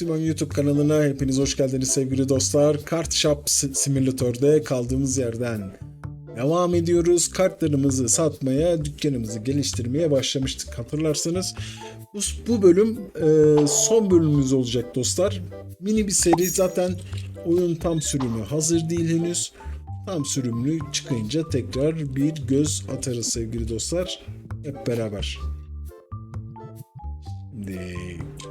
Simon YouTube kanalına hepiniz hoş geldiniz sevgili dostlar. Kart Shop Si- Simulator'da kaldığımız yerden devam ediyoruz. Kartlarımızı satmaya, dükkanımızı geliştirmeye başlamıştık hatırlarsanız. Bu, bu bölüm e, son bölümümüz olacak dostlar. Mini bir seri zaten oyun tam sürümü hazır değil henüz. Tam sürümlü çıkınca tekrar bir göz atarız sevgili dostlar. Hep beraber. Şimdi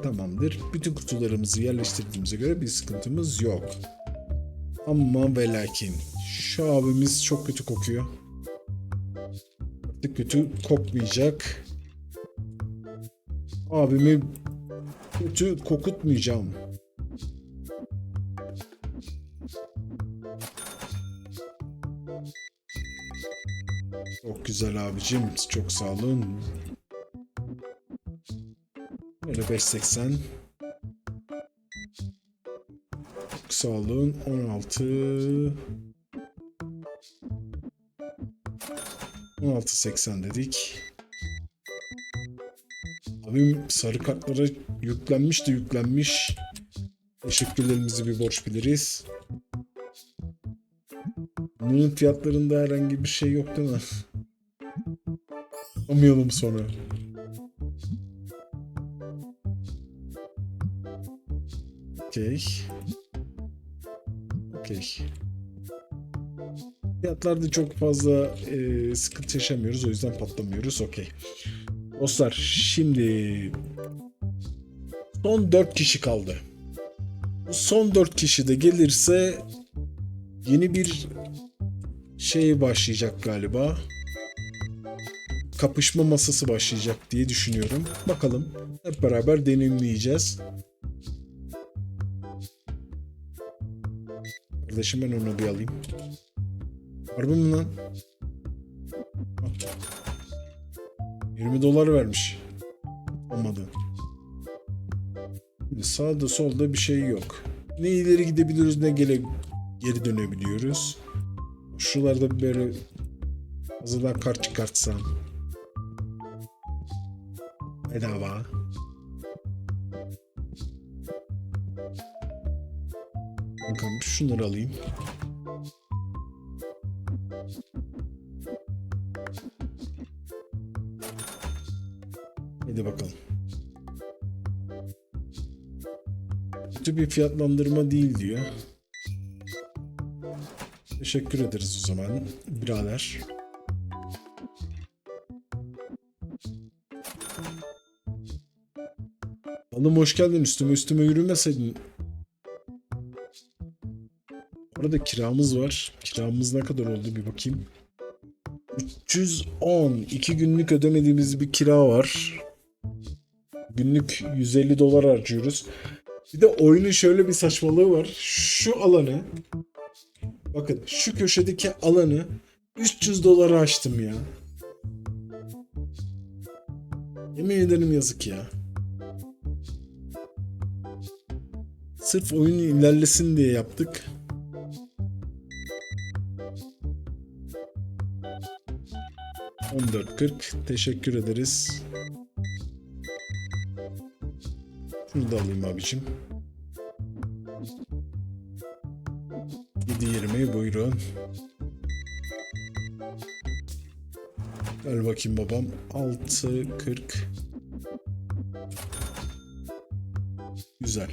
tamamdır. Bütün kutularımızı yerleştirdiğimize göre bir sıkıntımız yok. Ama ve lakin şu abimiz çok kötü kokuyor. Artık kötü kokmayacak. Abimi kötü kokutmayacağım. Çok güzel abicim. Çok sağ olun. Böyle 5.80. Çok sağ olun. 16. 16.80 dedik. Abim sarı kartlara yüklenmiş de yüklenmiş. Teşekkürlerimizi bir borç biliriz. Bunun fiyatlarında herhangi bir şey yok değil mi? Amayalım sonra. Okey. Okey. Fiyatlarda çok fazla e, sıkıntı yaşamıyoruz. O yüzden patlamıyoruz. Okey. Dostlar şimdi son 4 kişi kaldı. Bu son 4 kişi de gelirse yeni bir şey başlayacak galiba. Kapışma masası başlayacak diye düşünüyorum. Bakalım. Hep beraber deneyimleyeceğiz. Kardeşim ben onu bir alayım. Harbi mi lan? Al. 20 dolar vermiş. Olmadı. Şimdi sağda solda bir şey yok. Ne ileri gidebiliyoruz ne gele geri dönebiliyoruz. Şuralarda böyle fazladan kart çıkartsam. Bedava. Bakalım şunları alayım. Hadi bakalım. Kötü bir fiyatlandırma değil diyor. Teşekkür ederiz o zaman birader. Oğlum hoş geldin üstüme üstüme yürümeseydin. Orada kiramız var. Kiramız ne kadar oldu bir bakayım. 310. 2 günlük ödemediğimiz bir kira var. Günlük 150 dolar harcıyoruz. Bir de oyunun şöyle bir saçmalığı var. Şu alanı bakın şu köşedeki alanı 300 dolara açtım ya. Yemin ederim yazık ya. Sırf oyun ilerlesin diye yaptık. ...14.40. Teşekkür ederiz. Şunu da alayım abicim. 7.20 buyurun. Gel bakayım babam. 6.40. Güzel.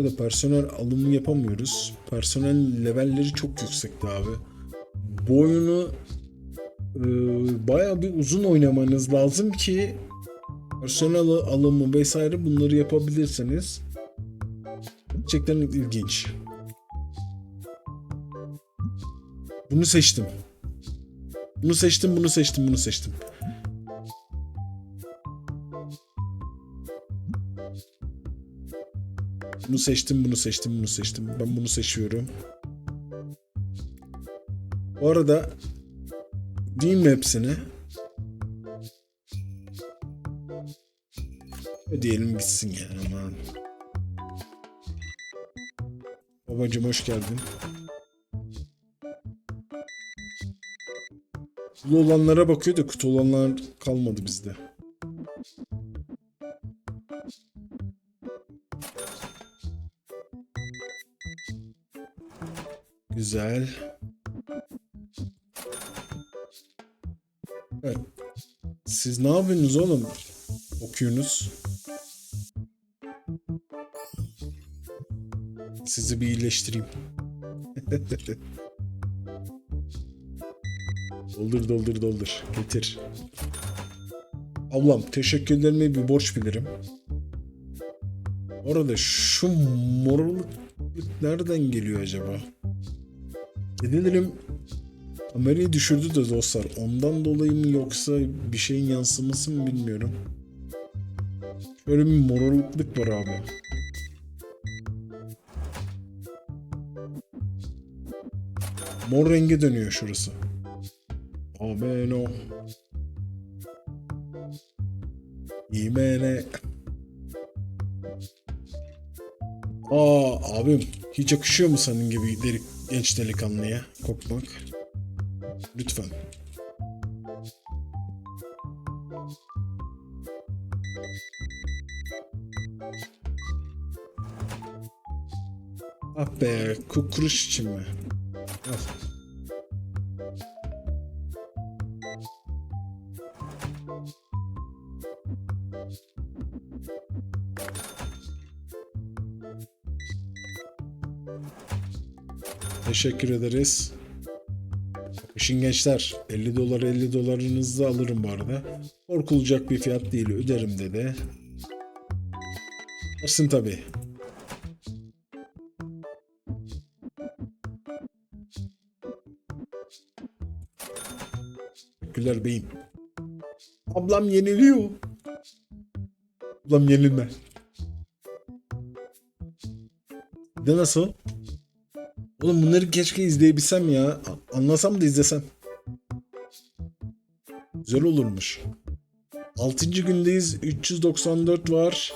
Burada personel alımı yapamıyoruz. Personel levelleri çok yüksekti abi. Bu oyunu e, bayağı bir uzun oynamanız lazım ki personel alımı vesaire bunları yapabilirsiniz. Gerçekten ilginç. Bunu seçtim. Bunu seçtim, bunu seçtim, bunu seçtim. Bunu seçtim, bunu seçtim, bunu seçtim. Ben bunu seçiyorum. Bu arada diyeyim mi hepsini? Ödeyelim bitsin ya aman. Babacım hoş geldin. Kutulu olanlara bakıyor da kutu olanlar kalmadı bizde. Güzel. Evet. Siz ne yapıyorsunuz oğlum? Okuyorsunuz. Sizi bir iyileştireyim. doldur doldur doldur. Getir. Ablam teşekkürlerimi bir borç bilirim. Orada şu morluk nereden geliyor acaba? Kedilerim kamerayı düşürdü de dostlar. Ondan dolayı mı yoksa bir şeyin yansıması mı bilmiyorum. Şöyle bir morlukluk var abi. Mor renge dönüyor şurası. Amen o. İmene. Aa abim hiç yakışıyor mu senin gibi deli, genç delikanlıya kokmak? Lütfen. Ah be kukuruş için mi? Al. Teşekkür ederiz. İşin gençler 50 dolar 50 dolarınızı alırım bu arada. Korkulacak bir fiyat değil öderim dedi. Versin tabi. Teşekkürler beyim. Ablam yeniliyor. Ablam yenilme. De nasıl? Oğlum bunları keşke izleyebilsem ya. Anlasam da izlesem. Güzel olurmuş. 6. gündeyiz. 394 var.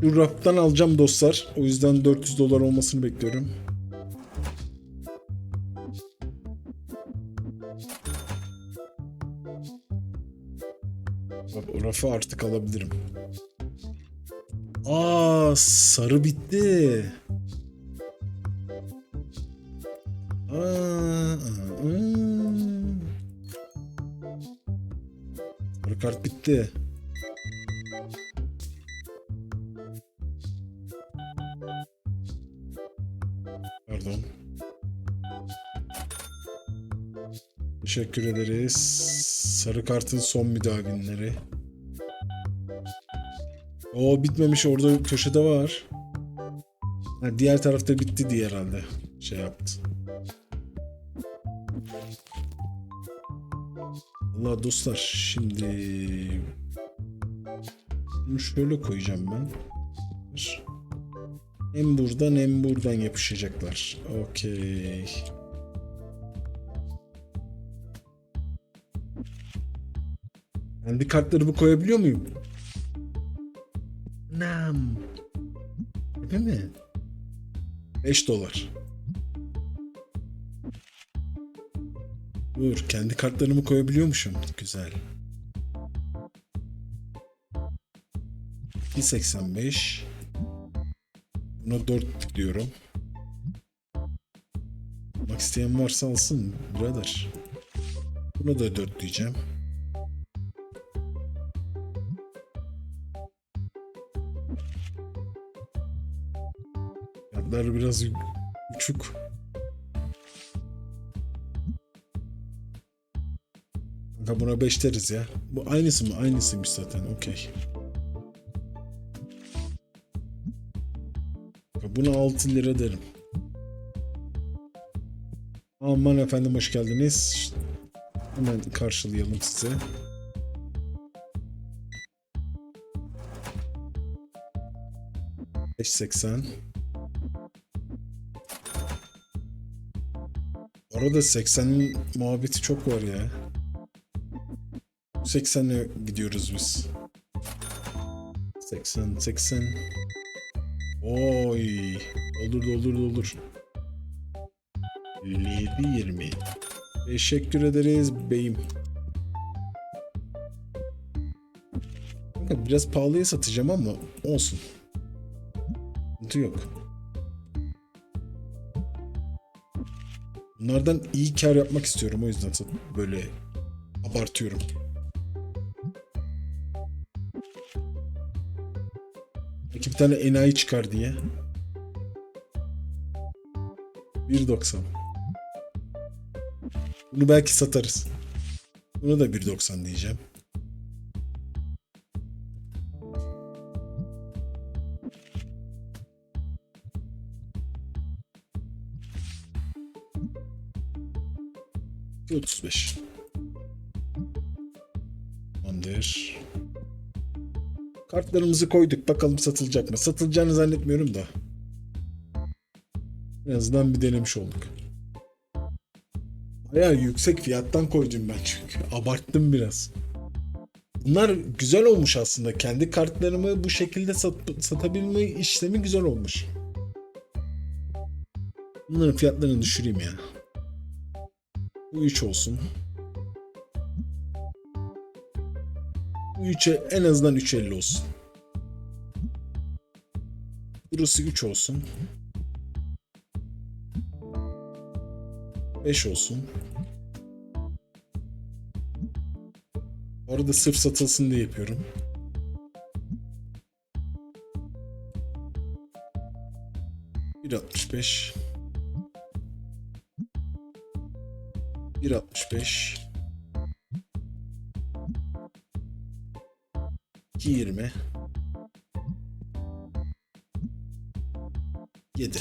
Şu raftan alacağım dostlar. O yüzden 400 dolar olmasını bekliyorum. Bak rafı artık alabilirim. Aa sarı bitti. Bitti. Pardon. Teşekkür ederiz. Sarı kartın son müdavinleri. O bitmemiş orada köşede var. Ha, diğer tarafta bitti diye herhalde. Şey yaptı. Allah dostlar şimdi bunu şöyle koyacağım ben. Hem buradan hem buradan yapışacaklar. Okey. Kendi kartlarımı koyabiliyor muyum? Nam. Değil mi? 5 dolar. Dur, kendi kartlarımı koyabiliyormuşum. Güzel. 2.85 Buna 4 diyorum. Almak isteyen varsa alsın birader. Buna da 4 diyeceğim. Fiyatlar biraz uçuk. Kanka buna 5 deriz ya. Bu aynısı mı? Aynısıymış zaten. Okey. Buna 6 lira derim. Aman efendim hoş geldiniz. Hemen karşılayalım size. Beş seksen. Orada 80 muhabbeti çok var ya. 80'e gidiyoruz biz. 80, 80. Oy. Doldur doldur doldur. 57, 20. Teşekkür ederiz beyim. Biraz pahalıya satacağım ama olsun. Sıkıntı yok. Bunlardan iyi kar yapmak istiyorum o yüzden böyle abartıyorum. Belki bir tane enayi çıkar diye. 1.90 Bunu belki satarız. Bunu da 1.90 diyeceğim. Bir 35. Tamamdır. Kartlarımızı koyduk. Bakalım satılacak mı? Satılacağını zannetmiyorum da. En azından bir denemiş olduk. Bayağı yüksek fiyattan koydum ben çünkü. Abarttım biraz. Bunlar güzel olmuş aslında. Kendi kartlarımı bu şekilde sat- satabilme işlemi güzel olmuş. Bunların fiyatlarını düşüreyim ya. Bu 3 olsun. 3'e en azından 3.50 olsun. Burası 3 olsun. 5 olsun. Bu arada sırf satılsın diye yapıyorum. Bir beş. Bir altmış beş. İki yirmi. Yedi.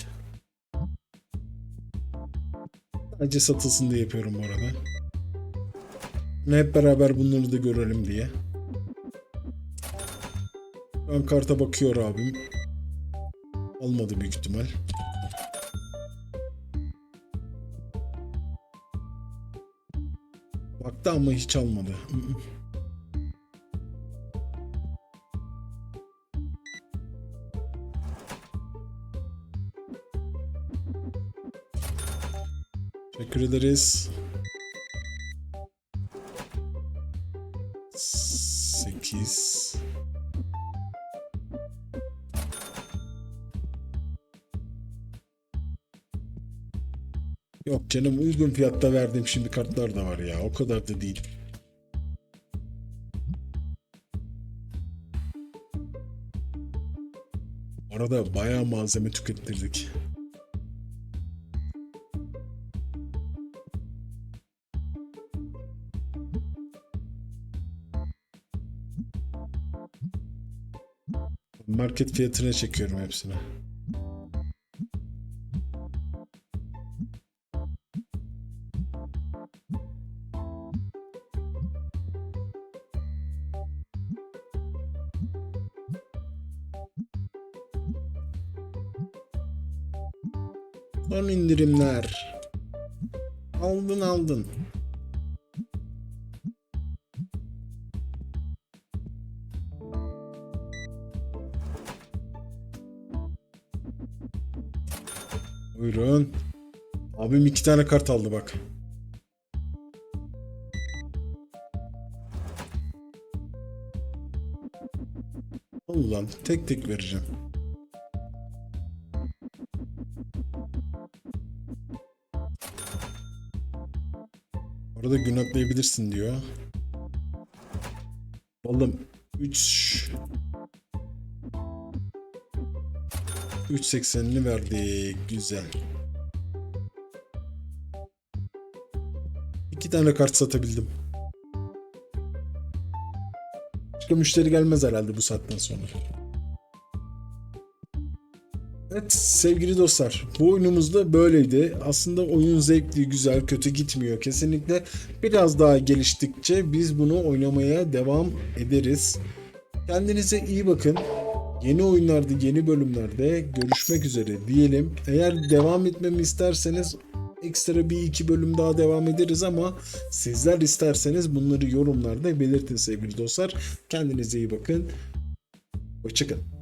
Sadece satılsın diye yapıyorum bu arada. Hep beraber bunları da görelim diye. An karta bakıyor abim. Olmadı büyük ihtimal. Baktı ama hiç almadı. Teşekkür ederiz. 8 Yok canım uygun fiyatta verdiğim şimdi kartlar da var ya. O kadar da değil. Arada bayağı malzeme tükettirdik. Market fiyatına çekiyorum hepsini. Son indirimler. Aldın aldın. Buyurun. Abim iki tane kart aldı bak. Ulan tek tek vereceğim. Orada gün atlayabilirsin diyor. Oğlum 3 3.80'ini verdik. Güzel. İki tane kart satabildim. Başka müşteri gelmez herhalde bu saatten sonra. Evet sevgili dostlar bu oyunumuz da böyleydi. Aslında oyun zevkli, güzel, kötü gitmiyor. Kesinlikle biraz daha geliştikçe biz bunu oynamaya devam ederiz. Kendinize iyi bakın. Yeni oyunlarda, yeni bölümlerde görüşmek üzere diyelim. Eğer devam etmemi isterseniz ekstra bir iki bölüm daha devam ederiz ama sizler isterseniz bunları yorumlarda belirtin sevgili dostlar. Kendinize iyi bakın. Hoşçakalın.